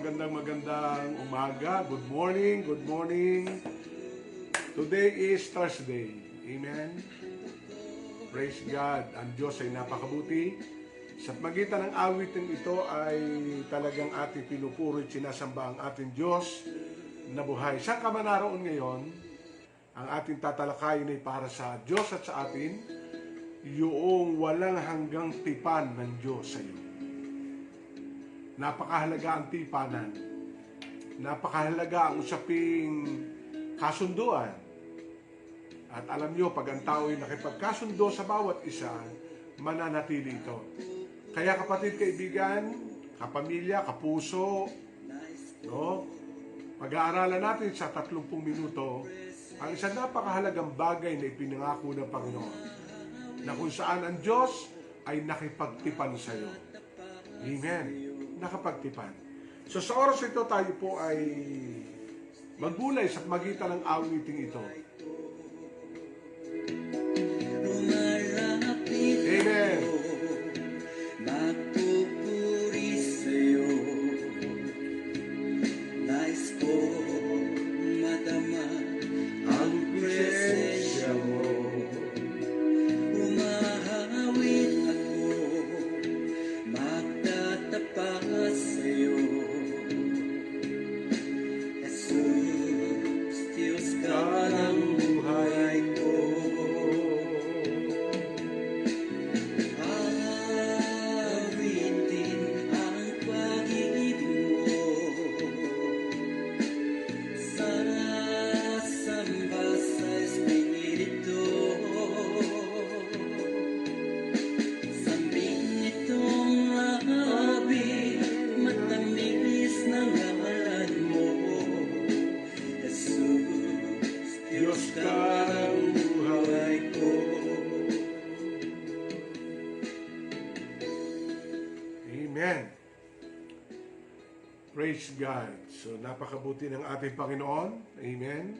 magandang magandang umaga. Good morning, good morning. Today is Thursday. Amen. Praise God. Ang Diyos ay napakabuti. Sa magitan ng awitin ito ay talagang ating pinupuri sinasamba ang ating Diyos na buhay. Saan ka man naroon ngayon, ang ating tatalakayin ay para sa Diyos at sa atin, yung walang hanggang tipan ng Diyos sa iyo. Napakahalaga ang tipanan. Napakahalaga ang usaping kasunduan. At alam nyo, pag ang tao ay nakipagkasundo sa bawat isa, mananatili ito. Kaya kapatid, kaibigan, kapamilya, kapuso, no? Pag-aaralan natin sa 30 minuto ang isang napakahalagang bagay na ipinangako ng Panginoon na kung saan ang Diyos ay nakipagtipan sa iyo. Amen. Nakapagtipan. So sa oras ito tayo po ay magbulay sa magitan ng awiting ito. Praise God. So napakabuti ng ating Panginoon. Amen.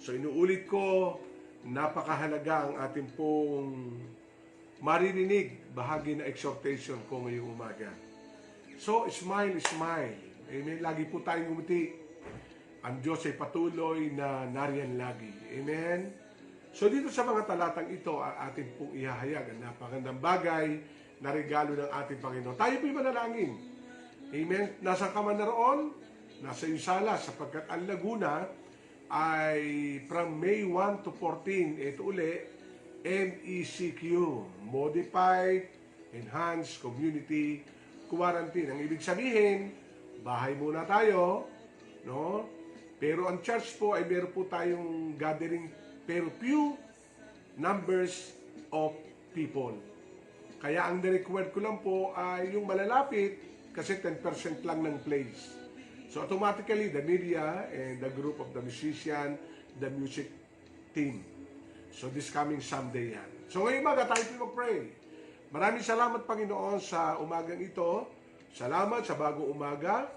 So inuulit ko, napakahalaga ang ating pong maririnig bahagi na exhortation ko ngayong umaga. So smile, smile. Amen. Lagi po tayong umiti. Ang Diyos ay patuloy na nariyan lagi. Amen. So dito sa mga talatang ito, ang ating pong ihahayag ang napakagandang bagay na regalo ng ating Panginoon. Tayo po'y manalangin. Amen. Nasa ka man naroon, nasa iyong sala, sapagkat ang Laguna ay from May 1 to 14, ito uli, MECQ, Modified Enhanced Community Quarantine. Ang ibig sabihin, bahay muna tayo, no? Pero ang church po ay meron po tayong gathering, pero few numbers of people. Kaya ang required ko lang po ay yung malalapit kasi 10% lang ng place. So automatically, the media and the group of the musician, the music team. So this coming Sunday yan. So ngayong umaga tayo po mag-pray. Maraming salamat Panginoon sa umagang ito. Salamat sa bagong umaga.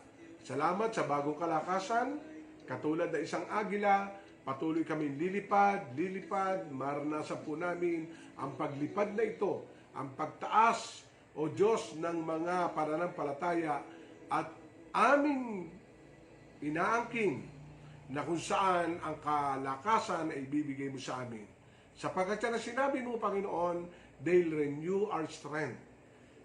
Salamat sa bagong kalakasan. Katulad na isang agila, patuloy kami lilipad, lilipad, maranasan po namin ang paglipad na ito, ang pagtaas, o Diyos, ng mga pananampalataya at aming inaangking na kung saan ang kalakasan ay bibigay mo sa amin. Sapagkat yan ang sinabi mo, Panginoon, they'll renew our strength.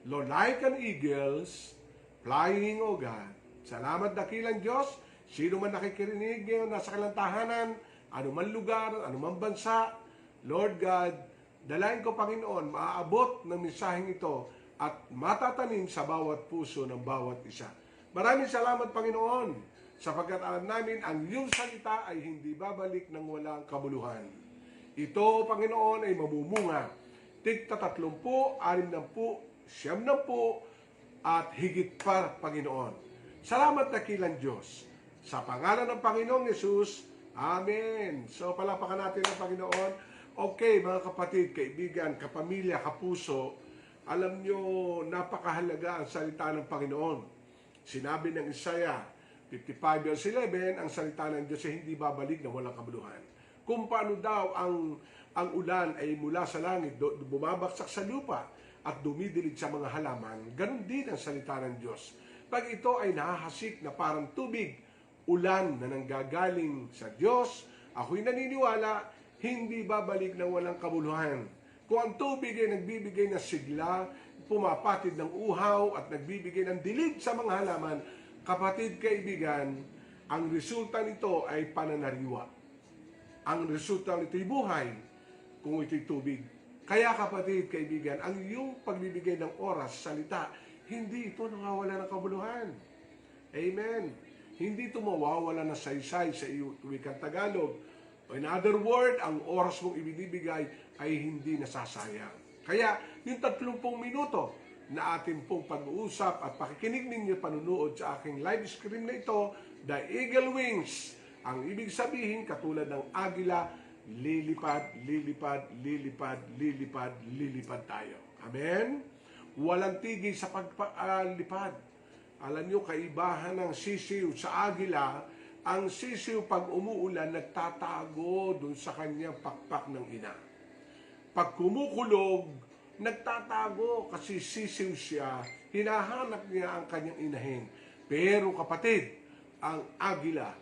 Lord, like an eagles, flying, O God. Salamat dakilang Diyos. Sino man nakikirinig ngayon, nasa kanilang tahanan, anuman lugar, anuman bansa, Lord God, dalayan ko, Panginoon, maaabot ng mensaheng ito at matatanim sa bawat puso ng bawat isa. Maraming salamat, Panginoon, sapagkat alam namin ang iyong salita ay hindi babalik ng walang kabuluhan. Ito, Panginoon, ay mamumunga. Tigta tatlumpu, anim na po, siyam na po, at higit pa, Panginoon. Salamat dakilang Diyos. Sa pangalan ng Panginoong Yesus, Amen. So, palapakan natin ang Panginoon. Okay, mga kapatid, kaibigan, kapamilya, kapuso, alam nyo, napakahalaga ang salita ng Panginoon. Sinabi ng Isaiah 55 verse 11, ang salita ng Diyos ay hindi babalik na walang kabuluhan. Kung paano daw ang ang ulan ay mula sa langit, bumabagsak sa lupa at dumidilig sa mga halaman, ganun din ang salita ng Diyos. Pag ito ay nahahasik na parang tubig, ulan na nanggagaling sa Diyos, ako'y naniniwala, hindi babalik ng walang kabuluhan. Kung ang tubig ay nagbibigay ng sigla, pumapatid ng uhaw at nagbibigay ng dilig sa mga halaman, kapatid kaibigan, ang resulta nito ay pananariwa. Ang resulta nito'y buhay kung ito'y tubig. Kaya kapatid, kaibigan, ang iyong pagbibigay ng oras, salita, hindi ito nawawala ng kabuluhan. Amen. Hindi ito mawawala na saysay sa iyong wikang Tagalog. In other word, ang oras mong ibinibigay ay hindi nasasayang. Kaya, yung 30 minuto na ating pong pag-uusap at pakikinig ninyo panunood sa aking live stream na ito, The Eagle Wings. Ang ibig sabihin, katulad ng agila, lilipad, lilipad, lilipad, lilipad, lilipad tayo. Amen? Walang tigil sa pagpalipad. Alam nyo, kaibahan ng sisiw sa agila, ang sisiw pag umuulan, nagtatago dun sa kanyang pakpak ng ina. Pag kumukulog, nagtatago kasi sisiw siya, hinahanap niya ang kanyang inahin. Pero kapatid, ang agila,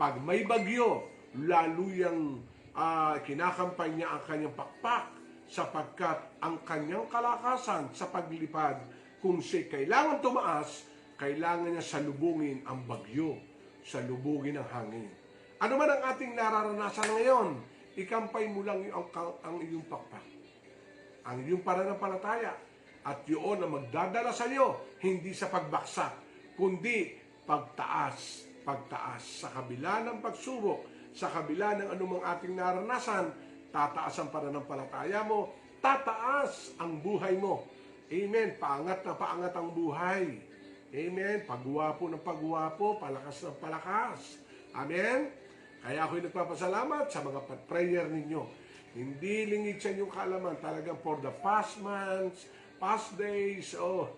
pag may bagyo, lalo yung ah, kinakampay niya ang kanyang pakpak sapagkat ang kanyang kalakasan sa paglipad, kung siya kailangan tumaas, kailangan niya salubungin ang bagyo, salubungin ang hangin. Ano man ang ating nararanasan ngayon, ikampay mo lang yung, ang, ang iyong pakpak. Ang iyong pananampalataya at yun ang magdadala sa iyo hindi sa pagbaksak kundi pagtaas pagtaas sa kabila ng pagsubok sa kabila ng anumang ating naranasan tataas ang pananampalataya mo tataas ang buhay mo. Amen. Paangat na paangat ang buhay amen pagwapo ng pagwapo palakas ng palakas amen kaya ako'y nagpapasalamat sa mga prayer ninyo hindi lingid sa inyong kaalaman talagang for the past months, past days, oh,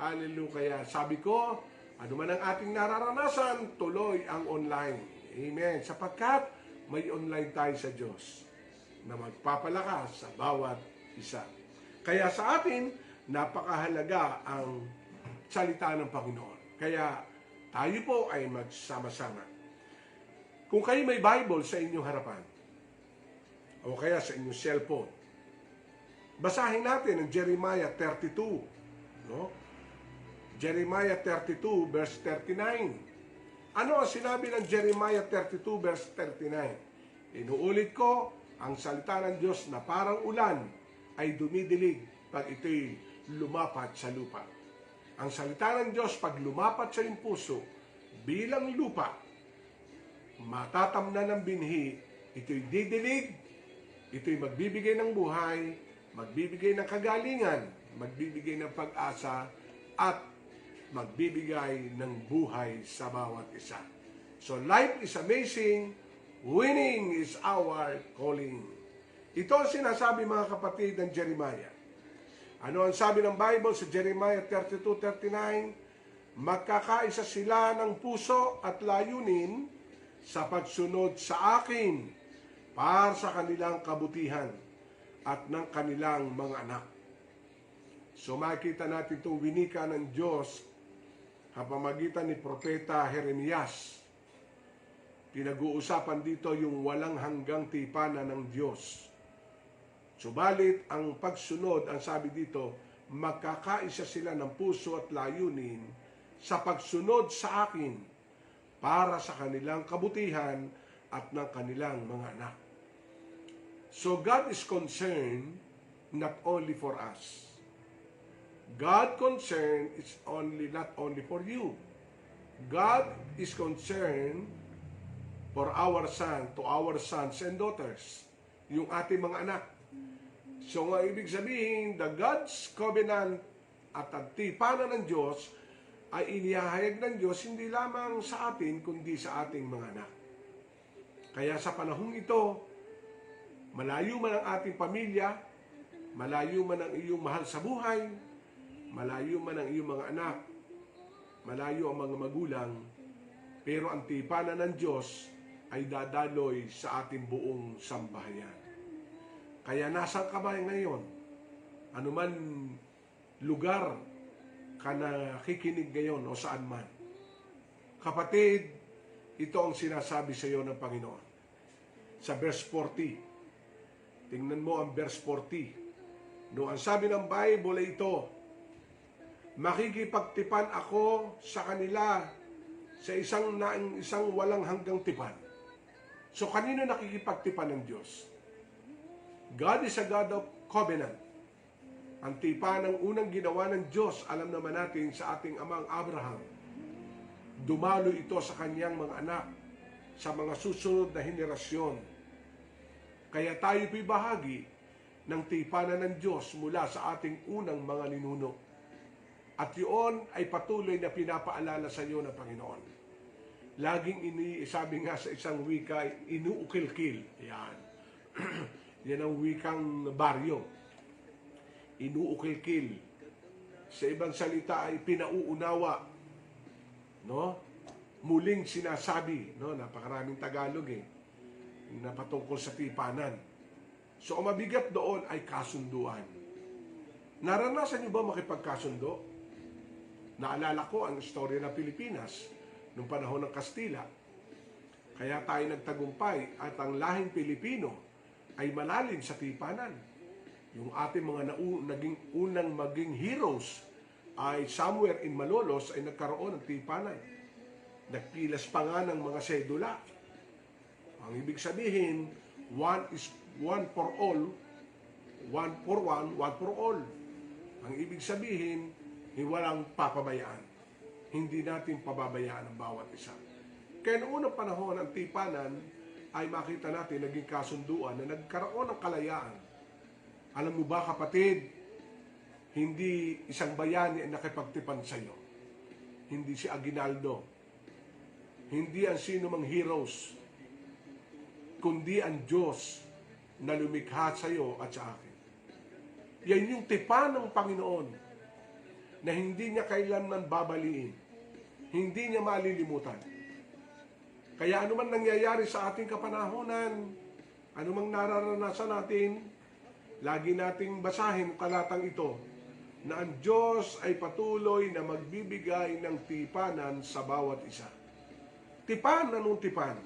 hallelujah. Sabi ko, ano man ang ating nararanasan, tuloy ang online. Amen. Sapagkat may online tayo sa Diyos na magpapalakas sa bawat isa. Kaya sa atin, napakahalaga ang salita ng Panginoon. Kaya tayo po ay magsama-sama. Kung kayo may Bible sa inyong harapan, o kaya sa inyong cellphone. Basahin natin ang Jeremiah 32. No? Jeremiah 32 verse 39. Ano ang sinabi ng Jeremiah 32 verse 39? Inuulit ko, ang salita ng Diyos na parang ulan ay dumidilig pag ito'y lumapat sa lupa. Ang salita ng Diyos pag lumapat sa iyong puso bilang lupa, matatamnan ng binhi, ito'y didilig Ito'y magbibigay ng buhay, magbibigay ng kagalingan, magbibigay ng pag-asa, at magbibigay ng buhay sa bawat isa. So life is amazing, winning is our calling. Ito ang sinasabi mga kapatid ng Jeremiah. Ano ang sabi ng Bible sa Jeremiah 32:39? Magkakaisa sila ng puso at layunin sa pagsunod sa akin para sa kanilang kabutihan at ng kanilang mga anak. So makikita natin itong winika ng Diyos sa pamagitan ni Propeta Jeremias. Pinag-uusapan dito yung walang hanggang tipanan ng Diyos. Subalit, ang pagsunod, ang sabi dito, magkakaisa sila ng puso at layunin sa pagsunod sa akin para sa kanilang kabutihan at ng kanilang mga anak. So God is concerned not only for us. God concerned is only not only for you. God is concerned for our son, to our sons and daughters, yung ating mga anak. So nga ibig sabihin, the God's covenant at ang tipanan ng Diyos ay inihahayag ng Diyos hindi lamang sa atin, kundi sa ating mga anak. Kaya sa panahong ito, Malayo man ang ating pamilya, malayo man ang iyong mahal sa buhay, malayo man ang iyong mga anak, malayo ang mga magulang, pero ang tipanan ng Diyos ay dadaloy sa ating buong sambahayan. Kaya nasan ka ba ngayon? Ano man lugar ka nakikinig ngayon o saan man. Kapatid, ito ang sinasabi sa iyo ng Panginoon. Sa verse 40. Tingnan mo ang verse 40. No, ang sabi ng Bible ay ito, makikipagtipan ako sa kanila sa isang na, isang walang hanggang tipan. So kanino nakikipagtipan ng Diyos? God is a God of covenant. Ang tipan ng unang ginawa ng Diyos, alam naman natin sa ating amang Abraham. Dumalo ito sa kanyang mga anak, sa mga susunod na henerasyon. Kaya tayo po'y bahagi ng tipanan ng Diyos mula sa ating unang mga ninuno. At yun ay patuloy na pinapaalala sa iyo ng Panginoon. Laging ini, sabi nga sa isang wika, inuukil-kil. Yan. Yan ang wikang baryo. Inuukil-kil. Sa ibang salita ay pinauunawa. No? Muling sinasabi. No? Napakaraming Tagalog eh. Na patungkol sa tipanan. So, ang mabigat doon ay kasunduan. Naranasan niyo ba makipagkasundo? Naalala ko ang istorya ng Pilipinas noong panahon ng Kastila. Kaya tayo nagtagumpay at ang lahing Pilipino ay malalim sa tipanan. Yung ating mga nau- naging unang maging heroes ay somewhere in Malolos ay nagkaroon ng tipanan. Nagpilas pa nga ng mga sedula. Ang ibig sabihin, one is one for all, one for one, one for all. Ang ibig sabihin, walang papabayaan. Hindi natin pababayaan ang bawat isa. Kaya noong unang panahon, ang tipanan ay makita natin naging kasunduan na nagkaroon ng kalayaan. Alam mo ba kapatid, hindi isang bayani ang nakipagtipan sa iyo. Hindi si Aguinaldo. Hindi ang sino mang heroes. Kundi ang Diyos na lumikha sa iyo at sa akin. Yan yung tipan ng Panginoon na hindi niya kailanman babaliin. Hindi niya malilimutan. Kaya ano man nangyayari sa ating kapanahonan, ano mang nararanasan natin, lagi nating basahin ang talatang ito na ang Diyos ay patuloy na magbibigay ng tipanan sa bawat isa. Tipan, anong tipan?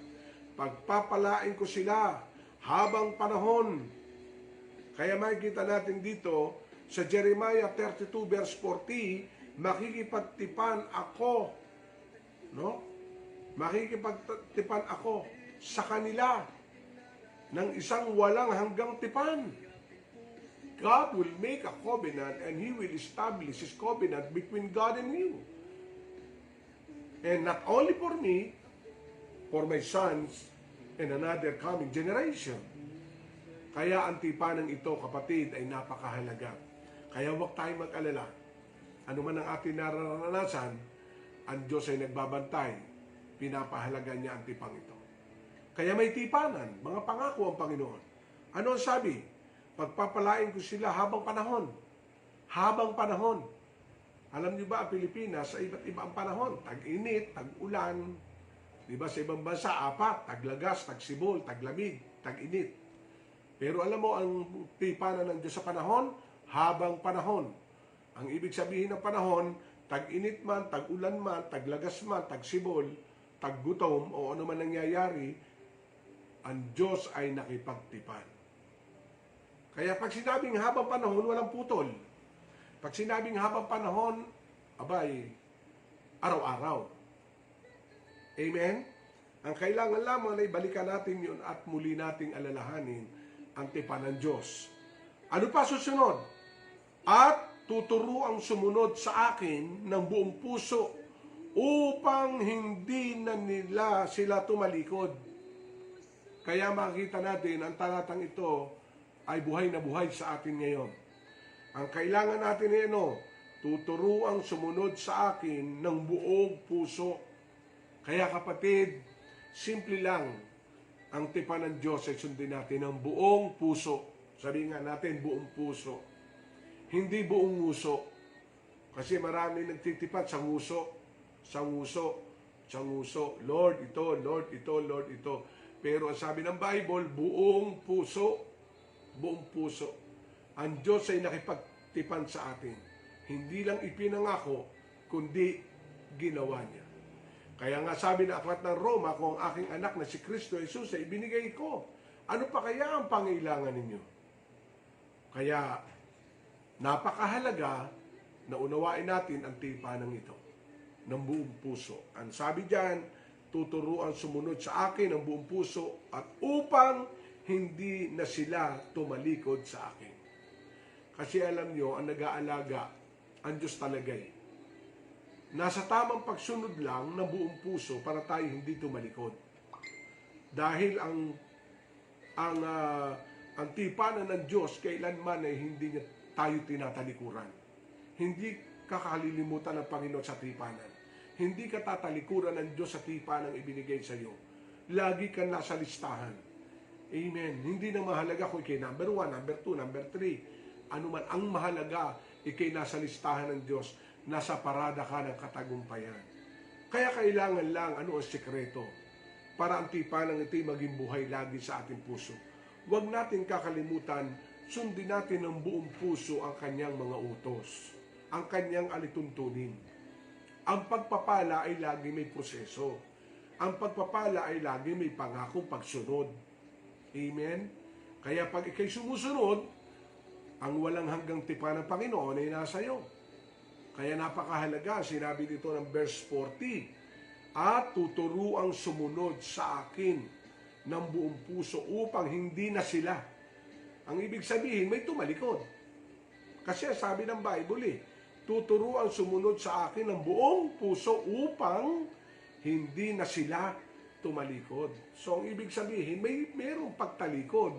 Pagpapalain ko sila habang panahon. Kaya makikita natin dito sa Jeremiah 32 verse 40, makikipagtipan ako, no? Makikipagtipan ako sa kanila ng isang walang hanggang tipan. God will make a covenant and He will establish His covenant between God and you. And not only for me, for my sons and another coming generation. Kaya ang tipanang ito, kapatid, ay napakahalaga. Kaya huwag tayong mag-alala. Ano man ang ating nararanasan, ang Diyos ay nagbabantay. Pinapahalaga niya ang tipang ito. Kaya may tipanan, mga pangako ang Panginoon. Ano ang sabi? Pagpapalain ko sila habang panahon. Habang panahon. Alam niyo ba ang Pilipinas sa iba't iba ang panahon? Tag-init, tag-ulan. Di ba sa ibang bansa, apat, taglagas, tagsibol, taglamig, tag-init. Pero alam mo ang tipanan ng Diyos sa panahon? Habang panahon. Ang ibig sabihin ng panahon, tag-init man, tag-ulan man, taglagas man, tagsibol, taggutom, o ano man nangyayari, ang Diyos ay nakipagtipan. Kaya pag sinabing habang panahon, walang putol. Pag sinabing habang panahon, abay, araw-araw. Amen? Ang kailangan lamang na ibalikan natin yun at muli nating alalahanin ang tipan ng Diyos. Ano pa susunod? At tuturo ang sumunod sa akin ng buong puso upang hindi na nila sila tumalikod. Kaya makikita natin ang talatang ito ay buhay na buhay sa atin ngayon. Ang kailangan natin ay ano? Tuturuang sumunod sa akin ng buong puso. Kaya kapatid, simple lang ang tipan ng Diyos ay sundin natin ng buong puso. Sabi nga natin, buong puso. Hindi buong nguso. Kasi marami nagtitipan sa nguso. Sanguso. Sanguso. Lord ito, Lord ito, Lord ito. Pero ang sabi ng Bible, buong puso. Buong puso. Ang Diyos ay nakipagtipan sa atin. Hindi lang ipinangako, kundi ginawa niya. Kaya nga sabi ng aklat ng Roma, kung ang aking anak na si Kristo Jesus ay ibinigay ko, ano pa kaya ang pangailangan ninyo? Kaya napakahalaga na unawain natin ang tipanang ito ng buong puso. Ang sabi diyan, tuturuan sumunod sa akin ng buong puso at upang hindi na sila tumalikod sa akin. Kasi alam nyo, ang nag-aalaga, ang Diyos talaga eh. Nasa tamang pagsunod lang ng buong puso para tayo hindi tumalikod. Dahil ang ang ah, ang tipanan ng Diyos kailanman ay hindi niya tayo tinatalikuran. Hindi kakalilimutan ng Panginoon sa tipanan. Hindi ka tatalikuran ng Diyos sa tipanan ibinigay sa iyo. Lagi kang nasa listahan. Amen. Hindi na mahalaga kung ikay number one, number two, number three. Ano man ang mahalaga, ikay nasa listahan ng Diyos. Nasa parada ka ng katagumpayan. Kaya kailangan lang ano ang sekreto para ang tipanang ito'y maging buhay lagi sa ating puso. Huwag natin kakalimutan, sundin natin ng buong puso ang kanyang mga utos, ang kanyang alituntunin. Ang pagpapala ay lagi may proseso. Ang pagpapala ay lagi may pangako pagsunod. Amen? Kaya pag ikay sumusunod, ang walang hanggang tipa ng Panginoon ay nasa iyo. Kaya napakahalaga, sinabi dito ng verse 40, at tuturuang sumunod sa akin ng buong puso upang hindi na sila. Ang ibig sabihin, may tumalikod. Kasi sabi ng Bible eh, tuturuan sumunod sa akin ng buong puso upang hindi na sila tumalikod. So ang ibig sabihin, may merong pagtalikod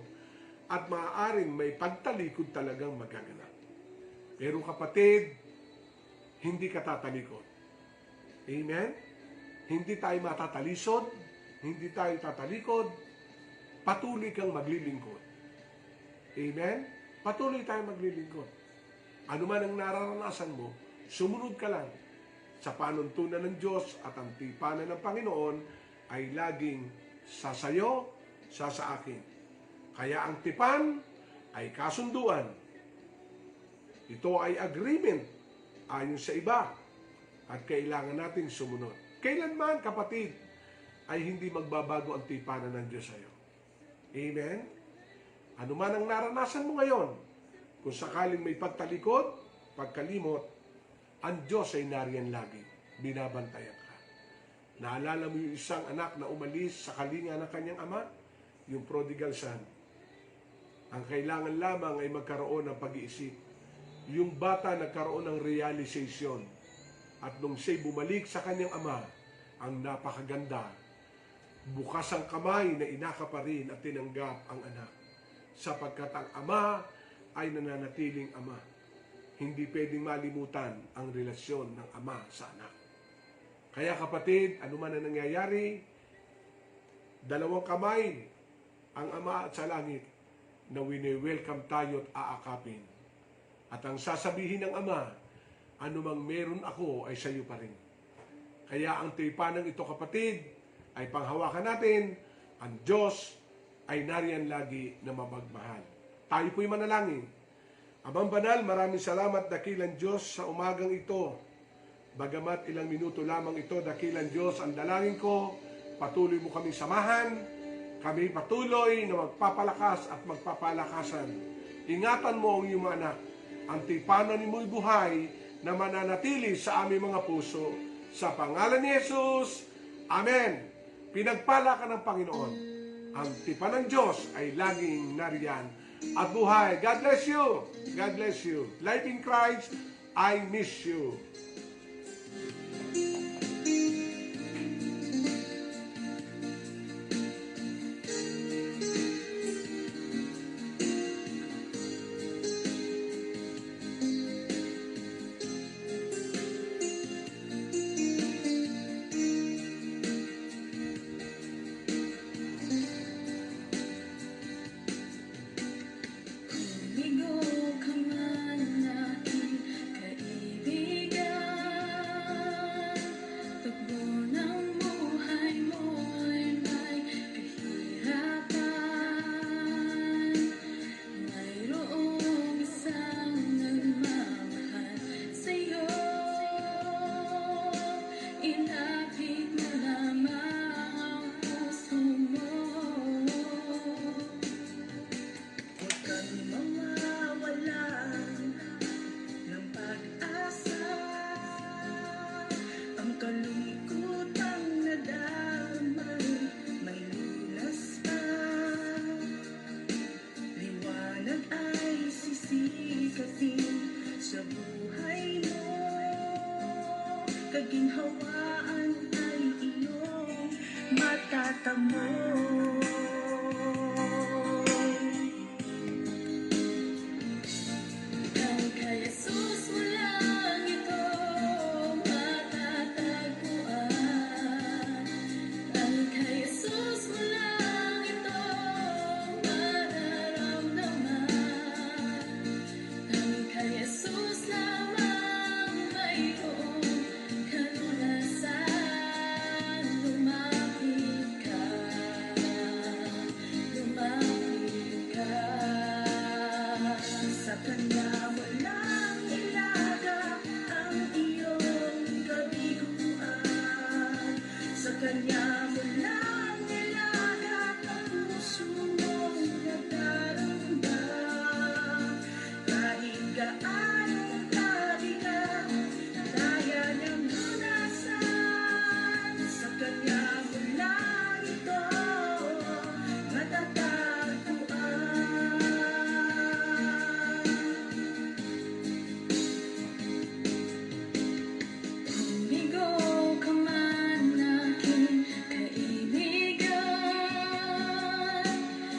at maaaring may pagtalikod talagang magaganap. Pero kapatid, hindi ka tatalikod. Amen? Hindi tayo matatalisod, hindi tayo tatalikod, patuloy kang maglilingkod. Amen? Patuloy tayo maglilingkod. Ano man ang nararanasan mo, sumunod ka lang sa panuntunan ng Diyos at ang tipanan ng Panginoon ay laging sasayo, sa sa akin. Kaya ang tipan ay kasunduan. Ito ay agreement ayon sa iba at kailangan nating sumunod. Kailanman, kapatid, ay hindi magbabago ang tipanan ng Diyos sa iyo. Amen? Ano man ang naranasan mo ngayon, kung sakaling may pagtalikod, pagkalimot, ang Diyos ay nariyan lagi. Binabantayan ka. Naalala mo yung isang anak na umalis sa kalinga ng kanyang ama? Yung prodigal son. Ang kailangan lamang ay magkaroon ng pag-iisip. Yung bata nagkaroon ng realization. At nung siya'y bumalik sa kanyang ama, ang napakaganda, bukas ang kamay na inaka pa rin at tinanggap ang anak. Sapagkat ang ama ay nananatiling ama. Hindi pwedeng malimutan ang relasyon ng ama sa anak. Kaya kapatid, ano man ang nangyayari, dalawang kamay ang ama at sa langit na wini-welcome tayo at aakapin. At ang sasabihin ng ama, anumang meron ako ay sa iyo pa rin. Kaya ang tipanang ito kapatid ay panghawakan natin, ang Diyos ay nariyan lagi na mabagmahal. Tayo po'y manalangin. Abang banal, maraming salamat dakilan Diyos sa umagang ito. Bagamat ilang minuto lamang ito, dakilan Diyos, ang dalangin ko, patuloy mo kami samahan, kami patuloy na magpapalakas at magpapalakasan. Ingatan mo ang iyong mga anak, ang tipanan ni mo'y buhay na mananatili sa aming mga puso. Sa pangalan ni Jesus, Amen. Pinagpala ka ng Panginoon. Ang tipan ng Diyos ay laging nariyan at buhay. God bless you. God bless you. Life in Christ, I miss you.